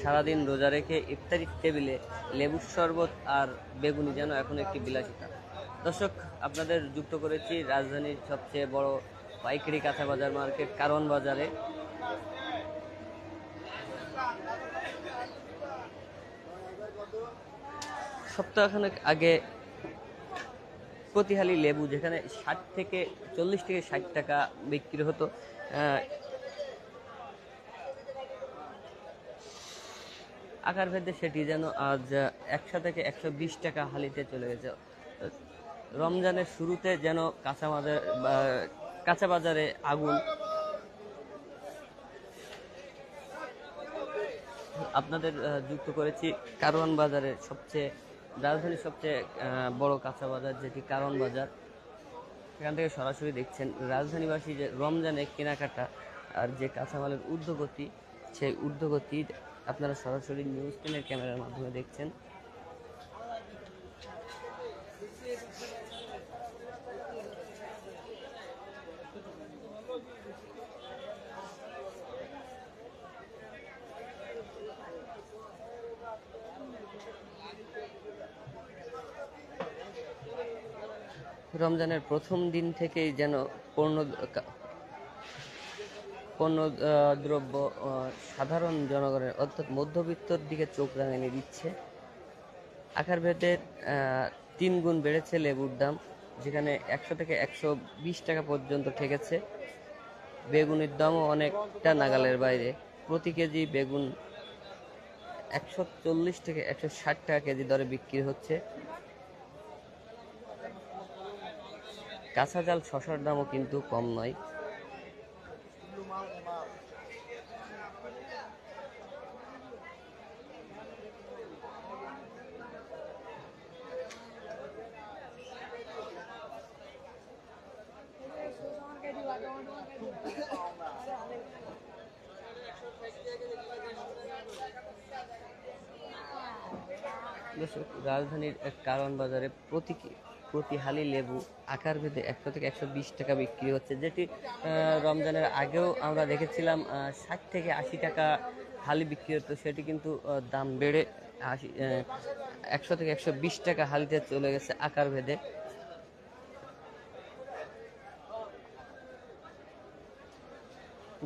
সারাদিন রোজা রেখে ইফতারি টেবিলে লেবুর শরবত আর বেগুনি যেন এখন একটি বিলাসিতা। দর্শক, আপনাদের যুক্ত করেছি রাজধানীর সবচেয়ে বড় পাইকারি কাঁচা বাজার মার্কেট কারণ বাজারে। সপ্তাহখানেক আগে প্রতিহালি লেবু যেখানে ষাট থেকে চল্লিশ থেকে ষাট টাকা বিক্রি হতো আকার ভেদে সেটি যেন আজ একশো থেকে একশো বিশ টাকা হালিতে চলে গেছে। রমজানের শুরুতে যেন কাঁচা বাজার কাঁচা বাজারে আগুন। আপনাদের যুক্ত করেছি কারওয়ান বাজারের সবচেয়ে, রাজধানীর সবচেয়ে বড় কাঁচা বাজার যেটি কারওয়ান বাজার। সেখান থেকে সরাসরি দেখছেন রাজধানীবাসী যে রমজানে কেনাকাটা আর যে কাঁচামালের ঊর্ধ্বগতি, সেই ঊর্ধ্বগতি আপনারা সরাসরি নিউজ টেনের ক্যামেরার মাধ্যমে দেখছেন। রমজানের প্রথম দিন থেকেই যেন পণ্য কা- পণ্য দ্রব্য সাধারণ জনগণের অর্থাৎ মধ্যবিত্তর দিকে চোখ রাঙানি দিচ্ছে। আকার আহ, তিন গুণ বেড়েছে লেবুর দাম যেখানে একশো থেকে একশো বিশ টাকা পর্যন্ত ঠেকেছে। বেগুনের দামও অনেকটা নাগালের বাইরে। প্রতি কেজি বেগুন একশো চল্লিশ থেকে একশো ষাট টাকা কেজি দরে বিক্রি হচ্ছে। কাঁচা জাল শশার দামও কিন্তু কম নয়। দর্শক, রাজধানীর কারণ বাজারে প্রতি প্রতি হালি লেবু আকার ভেদে একশো থেকে একশো বিশ টাকা বিক্রি হচ্ছে, যেটি রমজানের আগেও আমরা দেখেছিলাম ষাট থেকে আশি টাকা হালি বিক্রি হতো, সেটি কিন্তু দাম বেড়ে আশি একশো থেকে একশো বিশ টাকা হালিতে চলে গেছে আকার ভেদে।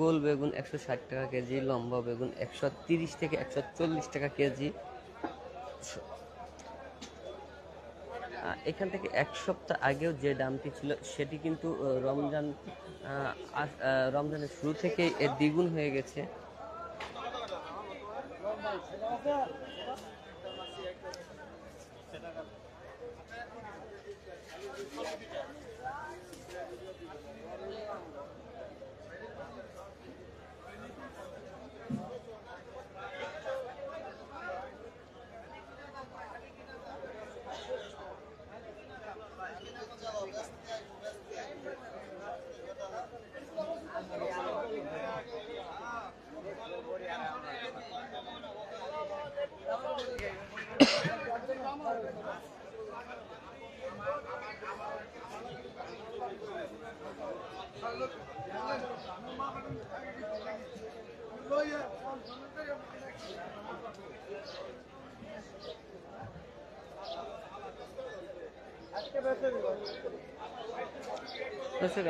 গোল বেগুন একশো ষাট টাকা কেজি, লম্বা বেগুন একশো তিরিশ থেকে একশো চল্লিশ টাকা কেজি আহ, এখান থেকে এক সপ্তাহ আগেও যে দামটি ছিল সেটি কিন্তু রমজান রমজানের শুরু থেকেই এর দ্বিগুণ হয়ে গেছে।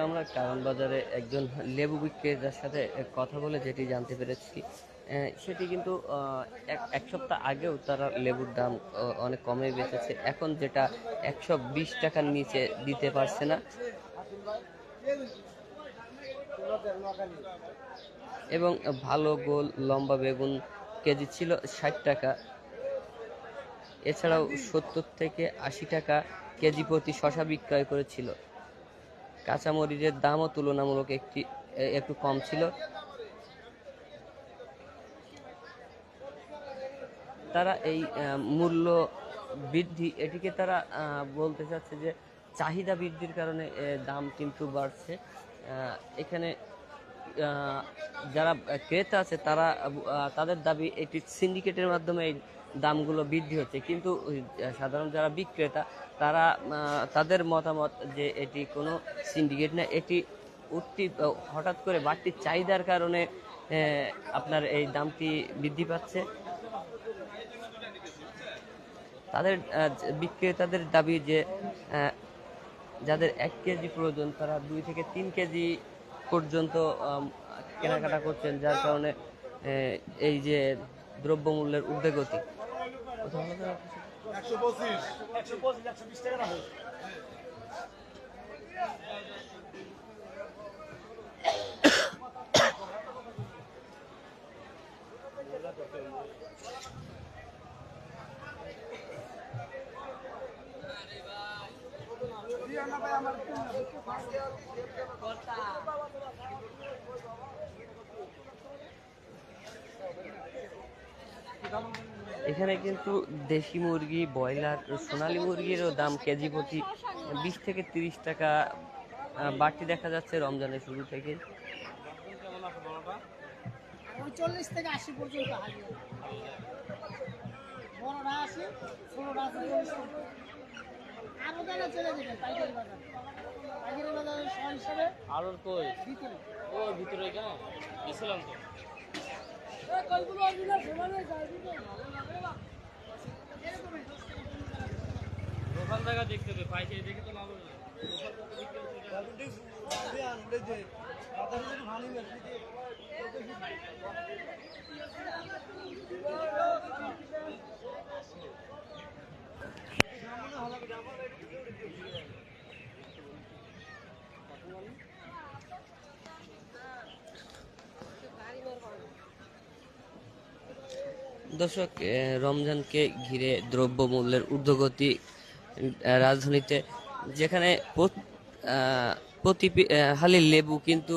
আমরা কারণ বাজারে একজন লেবু বিক্রেতার সাথে কথা বলে যেটি জানতে পেরেছি। সেটি কিন্তু এক সপ্তাহ আগেও তারা লেবুর দাম অনেক কমে বেঁচেছে। এখন যেটা একশো বিশ টাকার নিচে দিতে পারছে না। এবং ভালো গোল, লম্বা বেগুন, কেজি ছিল ষাট টাকা। এছাড়াও সত্তর থেকে আশি টাকা কেজি প্রতি শশা বিক্রয় করেছিল। কাঁচামরিচের দামও তুলনামূলক একটি একটু কম ছিল। তারা এই মূল্য বৃদ্ধি, এটিকে তারা বলতে চাচ্ছে যে চাহিদা বৃদ্ধির কারণে দাম কিন্তু বাড়ছে। এখানে যারা ক্রেতা আছে, তারা তাদের দাবি এটি সিন্ডিকেটের মাধ্যমে এই দামগুলো বৃদ্ধি হচ্ছে। কিন্তু সাধারণ যারা বিক্রেতা, তারা তাদের মতামত যে এটি কোনো সিন্ডিকেট না, এটি উঠতি, হঠাৎ করে বাড়তি চাহিদার কারণে আপনার এই দামটি বৃদ্ধি পাচ্ছে। তাদের বিক্রেতাদের দাবি যে যাদের এক কেজি প্রয়োজন তারা দুই থেকে তিন কেজি পর্যন্ত কেনাকাটা করছেন যার কারণে এই যে দ্রব্যমূল্যের ঊর্ধ্বগতি কথা বলা যাবে? একশো পঁচিশ একশো পঁচিশ একশো বিশ টাকা রাখো এখানে কিন্তু দেশি মুরগি, ব্রয়লার, সোনালী মুরগিরও দাম কেজি প্রতি বিশ থেকে তিরিশ টাকা বাড়তি দেখা যাচ্ছে রমজানের শুরু থেকে। থেকে আশি পর্যন্ত। আরোর কই? ও ভিতরে কেন গেছিলাম তো। দোকান জায়গা দেখতে হবে পাইকারি দেখে তো লাভ হবে দর্শক রমজানকে ঘিরে দ্রব্যমূল্যের ঊর্ধ্বগতি রাজধানীতে, যেখানে প্রতি হালি লেবু কিন্তু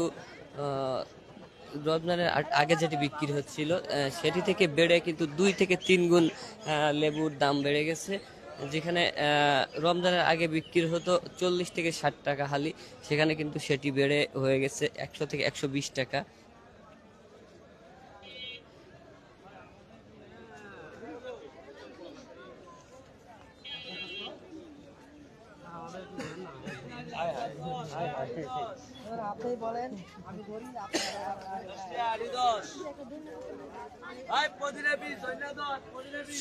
রমজানের আগে যেটি বিক্রি হচ্ছিল সেটি থেকে বেড়ে কিন্তু দুই থেকে তিন গুণ লেবুর দাম বেড়ে গেছে। যেখানে রমজানের আগে বিক্রি হতো চল্লিশ থেকে ষাট টাকা হালি, সেখানে কিন্তু সেটি বেড়ে হয়ে গেছে একশো থেকে একশো বিশ টাকা। আপনি বলেন আমি ধরি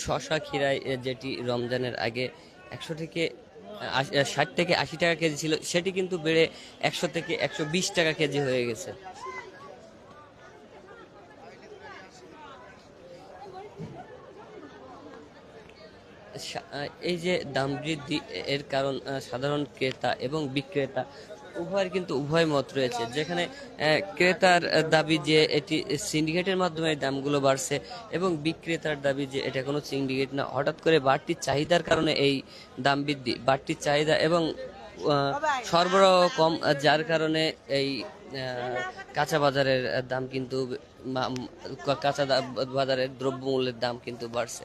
শশা খিরায় যেটি রমজানের আগে একশো থেকে ষাট থেকে আশি টাকা কেজি ছিল, সেটি কিন্তু বেড়ে একশো থেকে একশো বিশ টাকা কেজি হয়ে গেছে। এই যে দাম বৃদ্ধি এর কারণ সাধারণ ক্রেতা এবং বিক্রেতা উভয়ের কিন্তু উভয় মত রয়েছে। যেখানে ক্রেতার দাবি যে এটি সিন্ডিকেটের মাধ্যমে দামগুলো বাড়ছে এবং বিক্রেতার দাবি যে এটা কোনো সিন্ডিকেট না। হঠাৎ করে বাড়তি চাহিদার কারণে এই দাম বৃদ্ধি, বাড়তি চাহিদা এবং সরবরাহ কম, যার কারণে এই কাঁচা বাজারের দাম কিন্তু কাঁচা বাজারের দ্রব্যমূল্যের দাম কিন্তু বাড়ছে।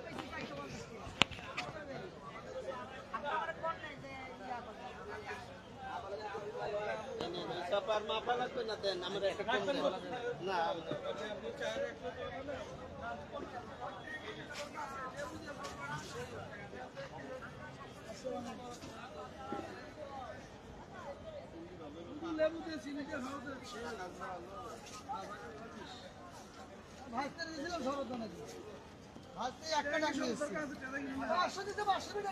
ভাজতে দিয়েছিলাম সরব নাকি ভাজতে একটা টাকা দিয়েছি পাঁচশো দিতে পাঁচশো টাকা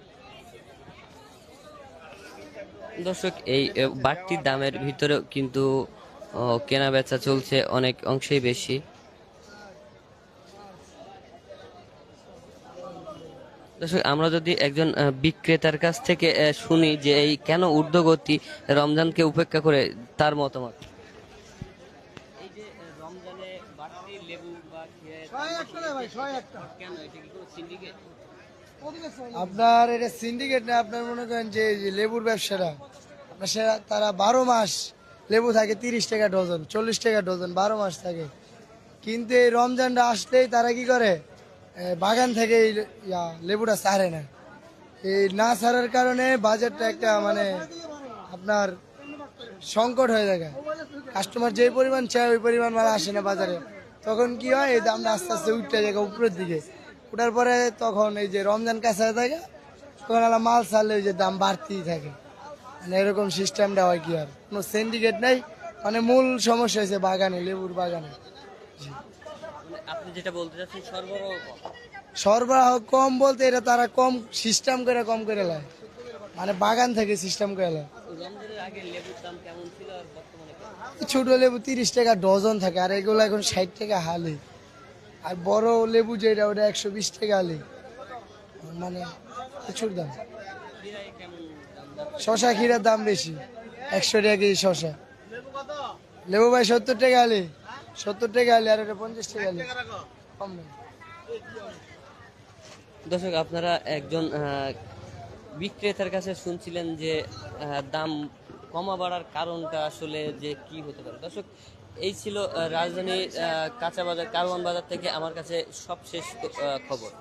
দর্শক এই এ, বাড়তির দামের ভিতরেও কিন্তু কেনা বেচা চলছে অনেক অংশেই বেশি। দর্শক আমরা যদি একজন বিক্রেতার কাছ থেকে শুনি যে এই কেন ঊর্ধ্বগতি রমজানকে উপেক্ষা করে তার মতামত? রমজানে বাড়তি লেবু বা ছয় একটা রে ভাই ছয় একটা। কেন? এটা কি কোনো সিন্ডিকেট ওদিকে ছয় আপনার এটা সিন্ডিকেট না, আপনার মনে করেন যে লেবুর ব্যবসাটা, আপনার সে- তারা বারো মাস লেবু থাকে তিরিশ টাকা ডজন, চল্লিশ টাকা ডজন, বারো মাস থাকে। কিন্তু এই রমজানটা আসলেই তারা কি করে? বাগান থেকে এই লেবুটা সারে না। এই না সারার কারণে বাজারটা একটা মানে আপনার সংকট হয়ে যায় কাস্টমার যে পরিমাণ চায়, ওই পরিমাণ মাল আসে না বাজারে। তখন কি হয়, এই দামটা আস্তে আস্তে উঠতে যায় উপরের দিকে। উঠার পরে তখন এই যে রমজান কাছে থাকে তখন আলা মাল ছাড়লে ওই যে দাম বাড়তেই থাকে। মানে এরকম সিস্টেমটা হয় কি আর? কোনো সিন্ডিকেট নেই মানে মূল সমস্যা হয়েছে বাগানে লেবুর বাগানে। মানে আপনি যেটা বলতে চাচ্ছেন সরবরাহ কম। সরবরাহ কম বলতে এটা তারা কম সিস্টেম করে কম করে লায়। মানে বাগান থেকে সিস্টেম করে লায়? ছোট লেবু তিরিশ টাকা ডজন থাকে আর এগুলো এখন ষাট টাকা হালি। আর বড় লেবু যেটা, ওটা একশো বিশ টাকা হালি মানে প্রচুর দাম? শশা ক্ষীরার দাম বেশি, একশো টাকা কেজি শশা। লেবু ভাই সত্তর টাকা হালি সত্তর টাকা হালি আর ওটা পঞ্চাশ টাকা হালি কম দর্শক, আপনারা একজন বিক্রেতার কাছে শুনছিলেন যে দাম কমা বাড়ার কারণটা আসলে যে কি হতে পারে? দর্শক এই ছিল রাজধানীর রাজধানী কাঁচা বাজার কারওয়ান বাজার থেকে আমার কাছে সবশেষ খবর।